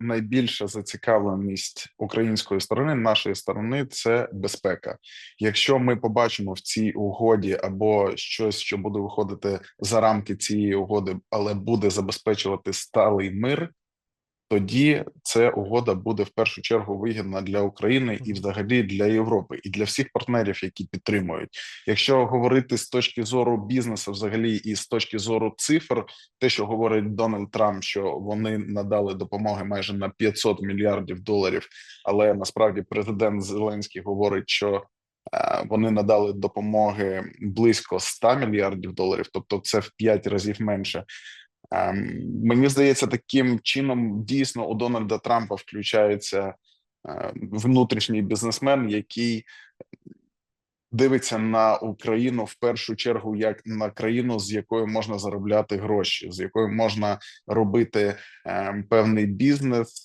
найбільша зацікавленість української сторони, нашої сторони, це безпека. Якщо ми побачимо в цій угоді або щось, що буде виходити за рамки цієї угоди, але буде забезпечувати сталий мир, тоді ця угода буде в першу чергу вигідна для України і, взагалі, для Європи, і для всіх партнерів, які підтримують. Якщо говорити з точки зору бізнесу, взагалі, і з точки зору цифр, те, що говорить Дональд Трамп, що вони надали допомоги майже на 500 мільярдів доларів, але насправді президент Зеленський говорить, що е, вони надали допомоги близько 100 мільярдів доларів, тобто це в 5 разів менше. Ем, Мені здається, таким чином дійсно у Дональда Трампа включається е, внутрішній бізнесмен, який дивиться на Україну в першу чергу як на країну, з якою можна заробляти гроші, з якою можна робити е, певний бізнес,